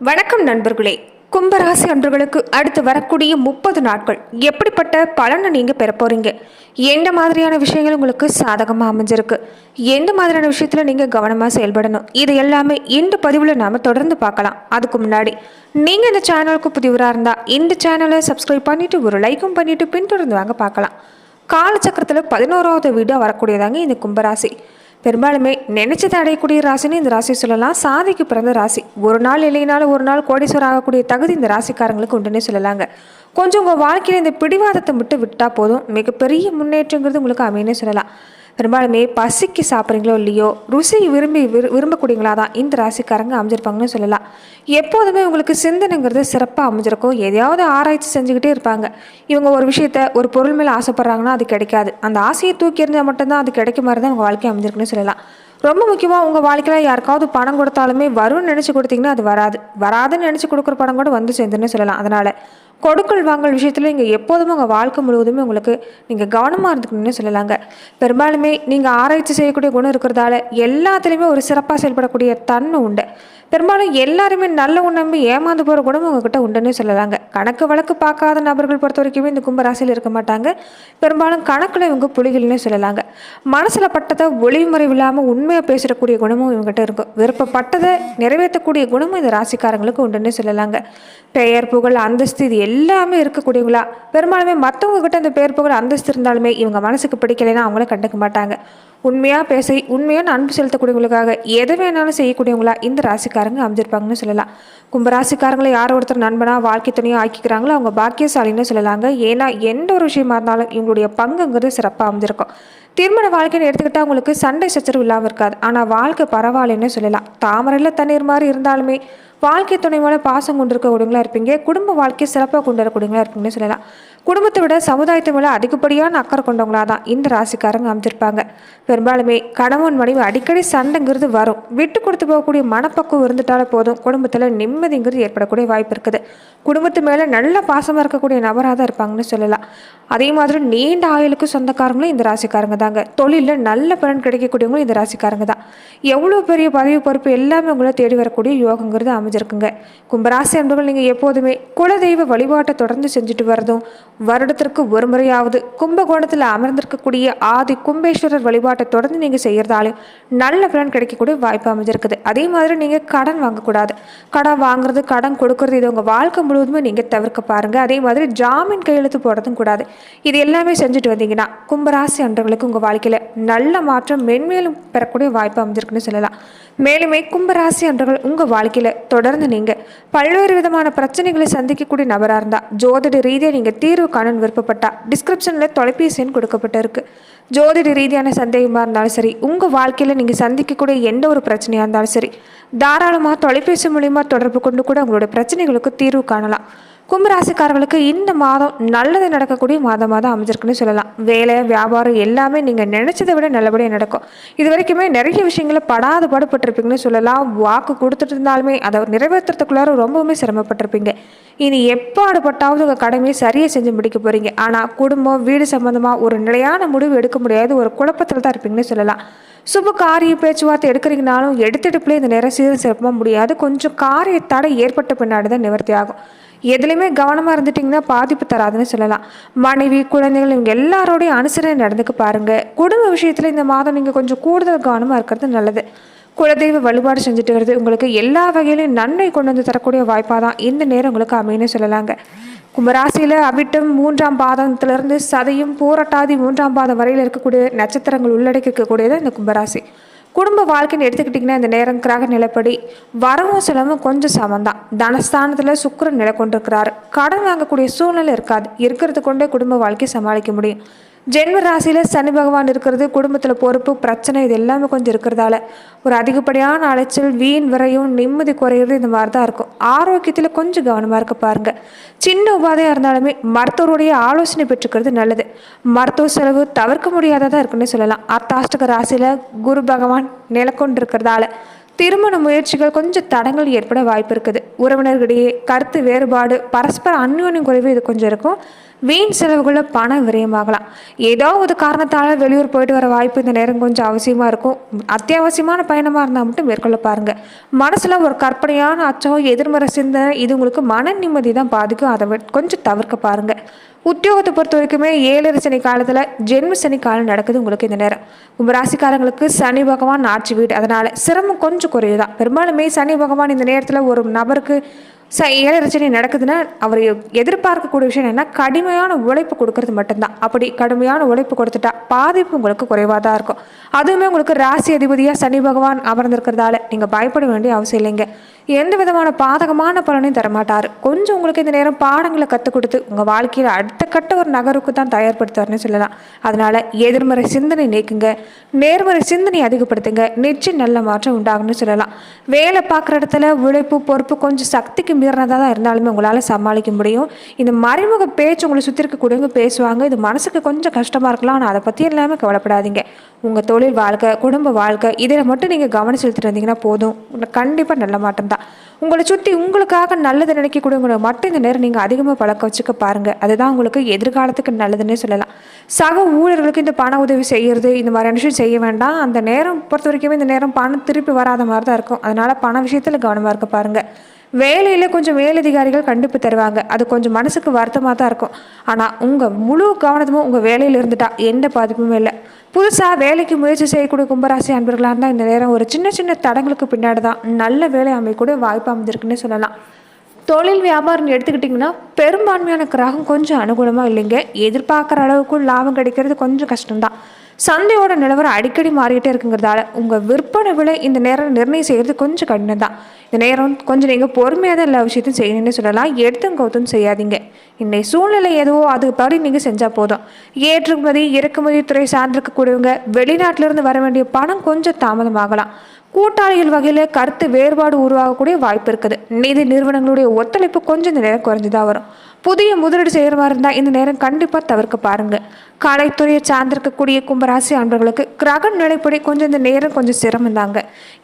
வணக்கம் நண்பர்களே. கும்பராசி அன்பர்களுக்கு அடுத்து வரக்கூடிய முப்பது நாட்கள் எப்படிப்பட்ட பலனை நீங்கள் பெற போகிறீங்க எந்த மாதிரியான விஷயங்கள் உங்களுக்கு சாதகமாக அமைஞ்சிருக்கு? எந்த மாதிரியான விஷயத்தில் நீங்கள் கவனமாக செயல்படணும்? இது எல்லாமே இந்த பதிவில் நாம் தொடர்ந்து பார்க்கலாம். அதுக்கு முன்னாடி நீங்கள் இந்த சேனலுக்கு புதிவராக இருந்தால் இந்த சேனலை சப்ஸ்கிரைப் பண்ணிவிட்டு ஒரு லைக்கும் பண்ணிவிட்டு பின்தொடர்ந்து வாங்க பார்க்கலாம். காலச்சக்கரத்தில் பதினோராவது வீடாக வரக்கூடியதாங்க இந்த கும்பராசி. பெரும்பாலுமே நினைச்சதை அடையக்கூடிய ராசின்னு இந்த ராசி சொல்லலாம். சாதிக்கு பிறந்த ராசி. ஒரு நாள் இல்லைனாலும் ஒரு நாள் கோடீஸ்வரர் ஆகக்கூடிய தகுதி இந்த ராசிக்காரங்களுக்கு உண்டுன்னே சொல்லலாங்க. கொஞ்சம் உங்கள் வாழ்க்கையில் இந்த பிடிவாதத்தை மட்டும் விட்டால் போதும். மிகப்பெரிய முன்னேற்றங்கிறது உங்களுக்கு அமையனே சொல்லலாம். பெரும்பாலுமே பசிக்கு சாப்பிட்றீங்களோ இல்லையோ ருசி விரும்பி விரு விரும்பக்கூடியங்களா தான் இந்த ராசிக்காரங்க அமைஞ்சிருப்பாங்கன்னு சொல்லலாம். எப்போதுமே உங்களுக்கு சிந்தனைங்கிறது சிறப்பாக அமைஞ்சிருக்கும். எதையாவது ஆராய்ச்சி செஞ்சுக்கிட்டே இருப்பாங்க. இவங்க ஒரு விஷயத்த ஒரு பொருள் மேலே ஆசைப்பட்றாங்கன்னா அது கிடைக்காது. அந்த ஆசையை தூக்கி எறிஞ்சால் மட்டும்தான் அது கிடைக்க மாதிரி தான் உங்கள் வாழ்க்கை அமைஞ்சிருக்குன்னு சொல்லலாம். ரொம்ப முக்கியமாக உங்கள் வாழ்க்கையில் யாருக்காவது பணம் கொடுத்தாலுமே வரும்னு நினச்சி கொடுத்தீங்கன்னா அது வராது. வராதுன்னு நினச்சி கொடுக்குற பணம் கூட வந்து சேர்ந்துன்னு சொல்லலாம். அதனால் கொடுக்கல் வாங்கல் விஷயத்தில் நீங்கள் எப்போதும் உங்கள் வாழ்க்கை முழுவதுமே உங்களுக்கு நீங்கள் கவனமாக இருந்துக்கணும்னு சொல்லலாங்க. பெரும்பாலுமே நீங்கள் ஆராய்ச்சி செய்யக்கூடிய குணம் இருக்கிறதால எல்லாத்துலேயுமே ஒரு சிறப்பாக செயல்படக்கூடிய தன்மை உண்டு. பெரும்பாலும் எல்லாருமே நல்ல உணம்பு ஏமாந்து போகிற குணம் உங்ககிட்ட உண்டுன்னு சொல்லலாங்க. கணக்கு வழக்கு பார்க்காத நபர்கள் பொறுத்த வரைக்குமே இந்த கும்பராசியில் இருக்க மாட்டாங்க. பெரும்பாலும் கணக்கில் இவங்க புலிகள்னு சொல்லலாங்க. மனசில் பட்டதை ஒளிமுறை இல்லாமல் உண்மையாக பேசுகிறக்கூடிய குணமும் இவங்ககிட்ட இருக்கும். விருப்பப்பட்டதை நிறைவேற்றக்கூடிய குணமும் இந்த ராசிக்காரங்களுக்கு உண்டுன்னு சொல்லலாங்க. பெயர் புகழ் அந்தஸ்து இது எல்லாமே இருக்கக்கூடியவங்களா? பெரும்பாலுமே மற்றவங்க அந்த பேர் புகழ் அந்தஸ்து இருந்தாலுமே இவங்க மனசுக்கு பிடிக்கலைன்னா அவங்கள கண்டுக்க மாட்டாங்க. உண்மையாக பேசி உண்மையான அன்பு செலுத்தக்கூடியவங்களுக்காக எதை வேணாலும் செய்யக்கூடியவங்களா இந்த ராசிக்காரங்க அமைஞ்சிருப்பாங்கன்னு சொல்லலாம். கும்பராசிக்காரங்களை யார் ஒருத்தர் நண்பனா வாழ்க்கை துணையாக ஆக்கிக்கிறாங்களோ அவங்க பாக்கியசாலின்னு சொல்லலாங்க. ஏன்னா எந்த ஒரு விஷயமா இருந்தாலும் இவங்களுடைய பங்குங்கிறது சிறப்பாக அமைஞ்சிருக்கும். திருமண வாழ்க்கைன்னு எடுத்துக்கிட்டால் உங்களுக்கு சண்டை சச்சரவு இல்லாமல் இருக்காது. ஆனால் வாழ்க்கை பரவாயில்லைன்னு சொல்லலாம். தாமரையில் தண்ணீர் மாதிரி இருந்தாலுமே வாழ்க்கை துணைவோட பாசம் கொண்டு இருக்கக்கூடியவங்களா இருப்பீங்க. குடும்ப வாழ்க்கையை சிறப்பாக கொண்டு வரக்கூடியவங்களா இருப்பீங்கன்னு சொல்லலாம். குடும்பத்தை விட சமுதாயத்தை மேலே அதிகப்படியான அக்கறை கொண்டவங்களாக தான் இந்த ராசிக்காரங்க அமைஞ்சிருப்பாங்க. பெரும்பாலுமே கணவன் மனைவி அடிக்கடி சண்டைங்கிறது வரும். விட்டு கொடுத்து போகக்கூடிய மனப்பக்குவம் இருந்துட்டாலே போதும். குடும்பத்தில் நிம்மதிங்கிறது ஏற்படக்கூடிய வாய்ப்பு இருக்குது. குடும்பத்து மேலே நல்ல பாசமாக இருக்கக்கூடிய நபராக தான் இருப்பாங்கன்னு சொல்லலாம். அதே மாதிரி நீண்ட ஆயுளுக்கு சொந்தக்காரங்களும் இந்த ராசிக்காரங்க தாங்க. தொழிலில் நல்ல பலன் கிடைக்கக்கூடியவங்களும் இந்த ராசிக்காரங்க தான். எவ்வளோ பெரிய பதவி பொறுப்பு எல்லாமே உங்களை தேடி வரக்கூடிய யோகங்கிறது அமைஞ்சிருக்குங்க. கும்பராசி அன்பர்கள் நீங்கள் எப்போதுமே குலதெய்வ வழிபாட்டை தொடர்ந்து செஞ்சுட்டு வரதும் வருடத்திற்கு ஒரு முறையாவது கும்பகோணத்தில் அமர்ந்திருக்கக்கூடிய ஆதி கும்பேஸ்வரர் வழிபாட்டை தொடர்ந்து நீங்கள் செய்கிறதாலே நல்ல பலன் கிடைக்கக்கூடிய வாய்ப்பு அமைஞ்சிருக்குது. அதே மாதிரி நீங்கள் கடன் வாங்கக்கூடாது. கடன் வாங்குறது கடன் கொடுக்கறது இது உங்கள் வாழ்க்கை முழுவதுமே நீங்கள் தவிர்க்க பாருங்கள் அதே மாதிரி ஜாமீன் கையெழுத்து போடுறதும் கூடாது. இது எல்லாமே செஞ்சுட்டு வந்தீங்கன்னா கும்பராசி அன்றர்களுக்கு உங்கள் வாழ்க்கையில் நல்ல மாற்றம் மென்மேலும் பெறக்கூடிய வாய்ப்பு அமைஞ்சிருக்குன்னு சொல்லலாம். மேலுமே கும்பராசி அன்றவர்கள் உங்கள் வாழ்க்கையில் தொடர்ந்து நீங்கள் பல்வேறு விதமான பிரச்சனைகளை சந்திக்கக்கூடிய நபராக இருந்தால் ஜோதிட ரீதியாக நீங்கள் தீர்வு காண விருப்பப்பட்டா டிஸ்கிரிப்ஷனில் தொலைபேசி எண் கொடுக்கப்பட்டிருக்கு. ஜோதிட ரீதியான சந்தேகமாக இருந்தாலும் சரி உங்கள் வாழ்க்கையில் நீங்கள் சந்திக்கக்கூடிய எந்த ஒரு பிரச்சனையாக இருந்தாலும் சரி தாராளமாக தொலைபேசி மூலிமா தொடர்பு கொண்டு கூட உங்களோட பிரச்சனைகளுக்கு தீர்வு காணலாம். கும்பராசிக்காரர்களுக்கு இந்த மாதம் நல்லது நடக்கக்கூடிய மாதமாக தான் அமைஞ்சிருக்குன்னு சொல்லலாம். வேலை வியாபாரம் எல்லாமே நீங்கள் நினச்சதை விட நல்லபடியாக நடக்கும். இது வரைக்குமே நிறைய விஷயங்களை படாத பாடுபட்டிருப்பீங்கன்னு சொல்லலாம். வாக்கு கொடுத்துட்டு இருந்தாலுமே அதை நிறைவேற்றுறதுக்குள்ளார ரொம்பவுமே சிரமப்பட்டிருப்பீங்க. இனி எப்பாடுபட்டாவது உங்கள் கடமையை சரியாக செஞ்சு முடிக்க போகிறீங்க ஆனால் குடும்பம் வீடு சம்மந்தமாக ஒரு நிலையான முடிவு எடுக்க முடியாது. ஒரு குழப்பத்தில் தான் இருப்பீங்கன்னு சொல்லலாம். சுப காரிய பேச்சுவார்த்தை எடுக்கிறீங்கனாலும் எடுத்தெடுப்புலேயே இந்த நேரம் சீரும் சிறப்பாக முடியாது. கொஞ்சம் காரிய தடை ஏற்பட்ட பின்னாடி தான் நிவர்த்தி ஆகும். எதுலையுமே கவனமாக இருந்துட்டிங்கன்னா பாதிப்பு தராதுன்னு சொல்லலாம். மனைவி குழந்தைகள் இவங்க எல்லாரோடையும் அனுசரணை நடந்துக்க பாருங்கள் குடும்ப விஷயத்தில் இந்த மாதம் நீங்கள் கொஞ்சம் கூடுதல் கவனமாக இருக்கிறது நல்லது. குலதெய்வ வழிபாடு செஞ்சுட்டு வருது உங்களுக்கு எல்லா வகையிலும் நன்மை கொண்டு வந்து தரக்கூடிய வாய்ப்பாக தான் இந்த நேரம் உங்களுக்கு அமைன்னு சொல்லலாங்க. கும்பராசியில் அவிட்டம் மூன்றாம் பாதத்திலிருந்து சதையும் பூரட்டாதி மூன்றாம் பாதம் வரையில் இருக்கக்கூடிய நட்சத்திரங்கள் உள்ளடக்கியிருக்கக்கூடியது இந்த கும்பராசி. குடும்ப வாழ்க்கைன்னு எடுத்துக்கிட்டிங்கன்னா இந்த நேரம் கிரக நிலப்படி வரவும் செலவும் கொஞ்சம் சமந்தான் தனஸ்தானத்தில் சுக்கரன் நிலை கொண்டிருக்கிறார் கடன் வாங்கக்கூடிய சூழ்நிலை இருக்காது. இருக்கிறது கொண்டே குடும்ப வாழ்க்கை சமாளிக்க முடியும். ஜென்ம ராசியில் சனி பகவான் இருக்கிறது குடும்பத்தில் பொறுப்பு பிரச்சனை இது எல்லாமே கொஞ்சம் இருக்கிறதால. ஒரு அதிகப்படியான அலைச்சல் வீண் விரையும் நிம்மதி குறையிறது இந்த மாதிரி தான் இருக்கும். ஆரோக்கியத்தில் கொஞ்சம் கவனமாக இருக்க பாருங்க. சின்ன உபாதையாக இருந்தாலுமே மருத்துவருடைய ஆலோசனை பெற்றுக்கிறது நல்லது. மருத்துவ செலவு தவிர்க்க முடியாததாக இருக்குன்னு சொல்லலாம். அர்த்தாஷ்டக ராசியில் குரு பகவான் நிலக்கொண்டிருக்கிறதால திருமண முயற்சிகள் கொஞ்சம் தடங்கள் ஏற்பட வாய்ப்பு இருக்குது. உறவினர்களிடையே கருத்து வேறுபாடு பரஸ்பர அந்யோன்யம் குறைவு இது கொஞ்சம் இருக்கும். வீண் செலவுகளில் பணம் விரயமாகலாம். ஏதோ ஒரு காரணத்தால் வெளியூர் போயிட்டு வர வாய்ப்பு இந்த நேரம் கொஞ்சம் அவசியமாக இருக்கும். அத்தியாவசியமான பயணமாக இருந்தால் மட்டும் மேற்கொள்ள பாருங்கள் மனசில் ஒரு கற்பனையான அச்சம் எதிர்மறை சிந்தனை இது உங்களுக்கு மன நிம்மதி தான் பாதிக்கும். அதை விட்- கொஞ்சம் தவிர்க்க பாருங்கள் உத்தியோகத்தை பொறுத்த வரைக்குமே ஏழரை சனி காலத்தில் ஜென்ம சனி காலம் நடக்குது உங்களுக்கு இந்த நேரம். ராசிக்காரங்களுக்கு சனி பகவான் ஆட்சி வீடு. அதனால் சிரமம் கொஞ்சம் குறையுதான் பெரும்பாலுமே சனி பகவான் இந்த நேரத்தில் ஒரு நபருக்கு ச ஏழரை சனி நடக்குதுன்னா அவர் எதிர்பார்க்கக்கூடிய விஷயம் என்னன்னா கடுமையான உழைப்பு கொடுக்கறது மட்டும்தான். அப்படி கடுமையான உழைப்பு கொடுத்துட்டா பாதிப்பு உங்களுக்கு குறைவாக தான் இருக்கும். அதுவுமே உங்களுக்கு ராசி அதிபதியாக சனி பகவான் அமர்ந்திருக்கிறதால நீங்கள் பயப்பட வேண்டிய அவசியம் இல்லைங்க. எந்த விதமான பாதகமான பலனையும் தரமாட்டார். கொஞ்சம் உங்களுக்கு இந்த நேரம் பாடங்களை கற்றுக் கொடுத்து உங்கள் வாழ்க்கையில் அடுத்த கட்ட ஒரு நகருக்கு தான் தயார்படுத்துவார்னு சொல்லலாம். அதனால் எதிர்மறை சிந்தனை நீக்குங்க. நேர்மறை சிந்தனை அதிகப்படுத்துங்க. நிச்சயம் நல்ல மாற்றம் உண்டாகும்னு சொல்லலாம். வேலை பார்க்குற இடத்துல உழைப்பு பொறுப்பு கொஞ்சம் சக்திக்கு மீறினதாக தான் இருந்தாலுமே உங்களால் சமாளிக்க முடியும். இந்த மறைமுக பேச்சு உங்களை சுற்றி இருக்கக்கூடியவங்க பேசுவாங்க. இது மனசுக்கு கொஞ்சம் கஷ்டமாக இருக்கலாம். ஆனால் அதை பற்றி எல்லாமே கவலைப்படாதீங்க. உங்கள் தொழில் வாழ்க்கை குடும்ப வாழ்க்கை இதில் மட்டும் நீங்கள் கவனம் செலுத்திட்டு வந்தீங்கன்னா போதும். கண்டிப்பாக நல்ல மாற்றம் தான் உங்களை சுற்றி உங்களுக்காக நல்லது நினைக்க நினைக்கக்கூடியவங்களை மட்டும் இந்த நேரம் நீங்கள் அதிகமாக பழக்க வச்சுக்க பாருங்கள் அதுதான் உங்களுக்கு எதிர்காலத்துக்கு நல்லதுன்னே சொல்லலாம். சக ஊழியர்களுக்கு இந்த பண உதவி செய்கிறது இந்த மாதிரியான விஷயம் செய்ய வேண்டாம். அந்த நேரம் பொறுத்த வரைக்குமே இந்த நேரம் பணம் திருப்பி வராத மாதிரி தான் இருக்கும். அதனால் பண விஷயத்தில் கவனமாக இருக்க பாருங்கள் வேலையில் கொஞ்சம் மேலதிகாரிகள் கண்டிப்பு தருவாங்க. அது கொஞ்சம் மனசுக்கு வருத்தமாக தான் இருக்கும். ஆனால் உங்கள் முழு கவனத்தமும் உங்கள் வேலையில் இருந்துட்டா எந்த பாதிப்புமே இல்லை. புதுசாக வேலைக்கு முயற்சி செய்யக்கூடிய கும்பராசி அன்பர்களாக இருந்தால் இந்த நேரம் ஒரு சின்ன சின்ன தடங்களுக்கு பின்னாடி தான் நல்ல வேலை அமையக்கூடிய வாய்ப்பு அமைஞ்சிருக்குன்னு சொல்லலாம். தொழில் வியாபாரம் எடுத்துக்கிட்டிங்கன்னா பெரும்பான்மையான கிரகம் கொஞ்சம் அனுகூலமாக இல்லைங்க. எதிர்பார்க்குற அளவுக்கு லாபம் கிடைக்கிறது கொஞ்சம் கஷ்டம்தான். சந்தையோட நிலவரம் அடிக்கடி மாறிக்கிட்டே இருக்குங்கிறதால உங்கள் விற்பனை விலை இந்த நேரம் நிர்ணயம் செய்கிறது கொஞ்சம் கடினம் தான் இந்த நேரம் கொஞ்சம் நீங்கள் பொறுமையாக தான் எல்லா விஷயத்தையும் செய்யணும்னு சொல்லலாம். எடுத்தும் கவுத்தும் செய்யாதீங்க. இன்னைக்கு சூழ்நிலை எதுவோ அதுபடி நீங்கள் செஞ்சால் போதும். ஏற்றுமதி இறக்குமதி துறை சார்ந்திருக்கக்கூடியவங்க வெளிநாட்டிலிருந்து வர வேண்டிய பணம் கொஞ்சம் தாமதமாகலாம். கூட்டாளிகள் வகையில் கருத்து வேறுபாடு உருவாகக்கூடிய வாய்ப்பு இருக்குது. நிதி நிறுவனங்களுடைய ஒத்துழைப்பு கொஞ்சம் இந்த நேரம் குறைஞ்சுதான் வரும். புதிய முதலீடு செய்கிற மாதிரி இருந்தால் இந்த நேரம் கண்டிப்பாக தவிர்க்க பாருங்கள் கலைத்துறையை சார்ந்திருக்கக்கூடிய கும்பராசி அன்பர்களுக்கு கிரக நிலைப்படி கொஞ்சம் இந்த நேரம் கொஞ்சம் சிரமம் தாங்க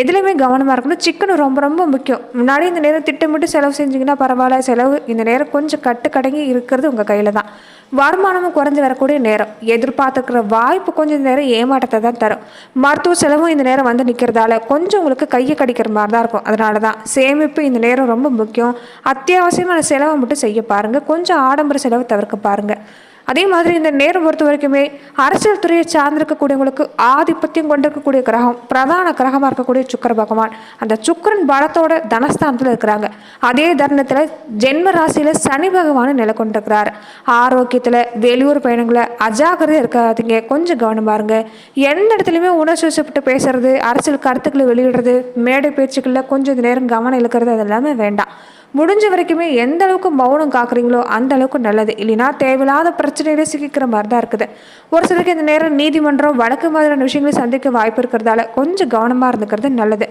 எதுலையுமே கவனமாக இருக்கணும். சிக்கன் ரொம்ப ரொம்ப முக்கியம். முன்னாடி இந்த நேரம் திட்டமிட்டு செலவு செஞ்சிங்கன்னா பரவாயில்ல. செலவு இந்த நேரம் கொஞ்சம் கட்டுக்கடங்கி இருக்கிறது உங்கள் கையில் தான் வருமானமும் குறைஞ்சு வரக்கூடிய நேரம். எதிர்பார்த்துக்கிற வாய்ப்பு கொஞ்சம் இந்த நேரம் ஏமாற்றத்தை தான் தரும். மருத்துவ செலவும் இந்த நேரம் வந்து நிற்கிறதால கொஞ்சம் உங்களுக்கு கையை கடிக்கிற மாதிரி தான் இருக்கும். அதனால தான் சேமிப்பு இந்த நேரம் ரொம்ப முக்கியம். அத்தியாவசியமான செலவை மட்டும் செய்ய பாருங்கள் கொஞ்சம் ஆடம்பர செலவை தவிர்க்க பாருங்கள் அதே மாதிரி இந்த நேரம் பொறுத்த வரைக்குமே அரசியல் துறையை சார்ந்திருக்கக்கூடியவங்களுக்கு ஆதிபத்தியம் கொண்டிருக்கக்கூடிய கிரகம் பிரதான கிரகமாக இருக்கக்கூடிய சுக்கர பகவான். அந்த சுக்கரன் பலத்தோட தனஸ்தானத்தில் இருக்கிறாங்க. அதே தருணத்தில் ஜென்ம ராசியில் சனி பகவான் நிலை கொண்டிருக்கிறார். ஆரோக்கியத்தில் வெளியூர் பயணங்களை அஜாக்கிரதையாக இருக்காதீங்க. கொஞ்சம் கவனம் பாருங்க எந்த இடத்துலையுமே உணர்ச்சி வசப்பட்டு பேசுறது அரசியல் கருத்துக்களை வெளியிடுறது மேடை பேச்சுக்களில் கொஞ்சம் நேரம் கவனம் இழுக்கிறது அது எல்லாமே வேண்டாம். முடிஞ்ச வரைக்குமே எந்த அளவுக்கு மௌனம் காக்குறீங்களோ அந்த அளவுக்கு நல்லது. இல்லைன்னா தேவையில்லாத பிரச்சனையிலே சிக்கிக்கிற மாதிரி தான் இருக்குது. ஒரு சிலருக்கு இந்த நேரம் நீதிமன்றம் வழக்கு மாதிரியான விஷயங்களை சந்திக்க வாய்ப்பு இருக்கிறதால கொஞ்சம் கவனமாக இருந்துக்கிறது நல்லது.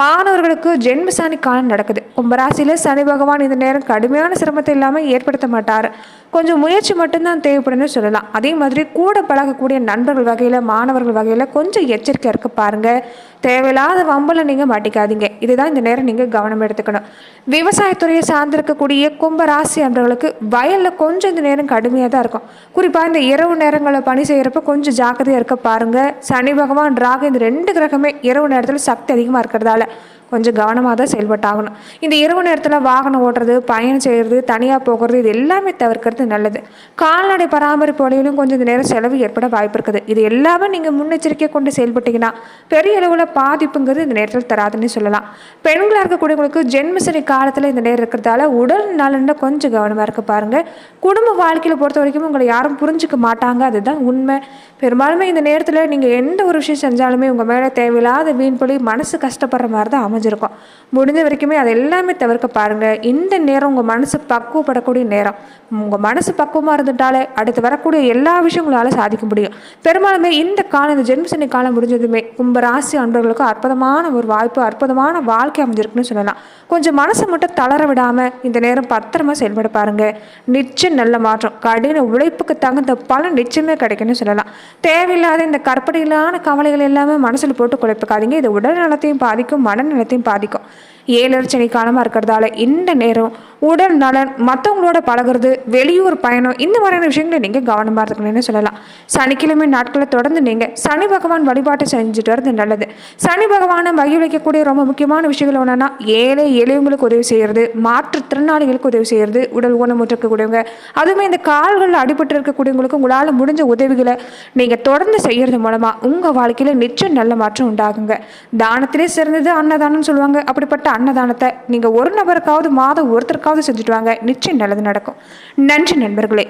மாணவர்களுக்கு ஜென்மசானி காலம் நடக்குது. கும்பராசியில் சனி பகவான் இந்த நேரம் கடுமையான சிரமத்தை இல்லாமல் ஏற்படுத்த மாட்டார். கொஞ்சம் முயற்சி மட்டும்தான் தேவைப்படும்னு சொல்லலாம். அதே மாதிரி கூட பழகக்கூடிய நண்பர்கள் வகையில் மாணவர்கள் வகையில் கொஞ்சம் எச்சரிக்கை இருக்க பாருங்கள் தேவையில்லாத வம்பலை நீங்கள் மாட்டிக்காதீங்க. இதுதான் இந்த நேரம் நீங்கள் கவனம் எடுத்துக்கணும். விவசாயத்துறையை சார்ந்திருக்கக்கூடிய கும்பராசி அன்றவர்களுக்கு வயலில் கொஞ்சம் இந்த நேரம் கடுமையாக தான் இருக்கும். குறிப்பாக இந்த இரவு நேரங்களில் பணி செய்கிறப்ப கொஞ்சம் ஜாக்கிரதையாக இருக்க பாருங்கள் சனி பகவான் ராகு இந்த ரெண்டு கிரகமே இரவு நேரத்தில் சக்தி அதிகமாக இருக்கிறதால கொஞ்சம் கவனமாக தான் செயல்பட்டாகணும். இந்த இரவு நேரத்தில் வாகனம் ஓட்டுறது பயணம் செய்கிறது தனியாக போகிறது இது எல்லாமே தவிர்க்கிறது நல்லது. கால்நடை பராமரிப்பு வழியிலும் கொஞ்சம் இந்த நேரம் செலவு ஏற்பட வாய்ப்பு இருக்குது. இது எல்லாமே நீங்கள் முன்னெச்சரிக்கை கொண்டு செயல்பட்டீங்கன்னா பெரிய அளவில் பாதிப்புங்கிறது இந்த நேரத்தில் தராதுன்னு சொல்லலாம். பெண்களாக இருக்கக்கூடியவங்களுக்கு ஜென்மசனி காலத்தில் இந்த நேரம் இருக்கிறதால உடல் நலனில் கொஞ்சம் கவனமாக இருக்க பாருங்கள் குடும்ப வாழ்க்கையில் பொறுத்த வரைக்கும் உங்களை யாரும் புரிஞ்சுக்க மாட்டாங்க. அதுதான் உண்மை. பெரும்பாலுமே இந்த நேரத்தில் நீங்கள் எந்த ஒரு விஷயம் செஞ்சாலுமே உங்கள் மேலே தேவையில்லாத வீண்பொழி மனசு கஷ்டப்படுற மாதிரி தான் அமைஞ்சிருக்கும். முடிஞ்ச வரைக்குமே அது எல்லாமே தவிர்க்க பாருங்கள் இந்த நேரம் உங்கள் மனசு பக்குவப்படக்கூடிய நேரம். உங்கள் மனசு பக்குவமாக இருந்துட்டாலே அடுத்து வரக்கூடிய எல்லா விஷயங்களால சாதிக்க முடியும். பெரும்பாலுமே இந்த காலம் இந்த ஜென்மசனி காலம் முடிஞ்சதுமே கும்ப ராசி அன்பர்களுக்கு அற்புதமான ஒரு வாய்ப்பு அற்புதமான வாழ்க்கை அமைஞ்சிருக்குன்னு சொல்லலாம். கொஞ்சம் மனசை மட்டும் தளர விடாமல் இந்த நேரம் பத்திரமா செயல்பட பாருங்கள் நிச்சயம் நல்ல மாற்றம். கடின உழைப்புக்கு தகுந்த பலன் நிச்சயமே கிடைக்கும்னு சொல்லலாம். தேவையில்லாத இந்த கற்பனையிலான கவலைகள் எல்லாமே மனசில் போட்டு குழப்பிக்காதீங்க. இது உடல் நலத்தையும் பாதிக்கும் மனநலத்தையும் பாதிக்கும். ஏழரை சனி காலமாக இருக்கிறதால இந்த நேரம் உடல் நலன் மற்றவங்களோட பழகுறது வெளியூர் பயணம் இந்த மாதிரியான விஷயங்களை நீங்கள் கவனமாக இருக்கணும்னு சொல்லலாம். சனிக்கிழமை நாட்களை தொடர்ந்து நீங்கள் சனி பகவான் வழிபாட்டை செஞ்சுட்டு வரது நல்லது. சனி பகவானை மகிழ்விக்கக்கூடிய ரொம்ப முக்கியமான விஷயங்கள் என்னென்னா ஏழை எளியவங்களுக்கு உதவி செய்கிறது மாற்றுத்திறனாளிகளுக்கு உதவி செய்கிறது உடல் ஊனமுற்று இருக்கக்கூடியவங்க அதுவுமே இந்த கால்களில் அடிபட்டு இருக்கக்கூடியவங்களுக்கு உங்களால் முடிஞ்ச உதவிகளை நீங்கள் தொடர்ந்து செய்கிறது மூலமாக உங்கள் வாழ்க்கையில் நிச்சயம் நல்ல மாற்றம் உண்டாகுங்க. தானத்திலே சிறந்தது அன்னதானம்னு சொல்லுவாங்க. அப்படி அப்படிப்பட்ட அன்னதானத்தை நீங்கள் ஒரு நபருக்காவது மாதம் ஒருத்தருக்காவது செஞ்சுட்டு வாங்க. நிச்சயம் நல்லது நடக்கும். நன்றி நண்பர்களே.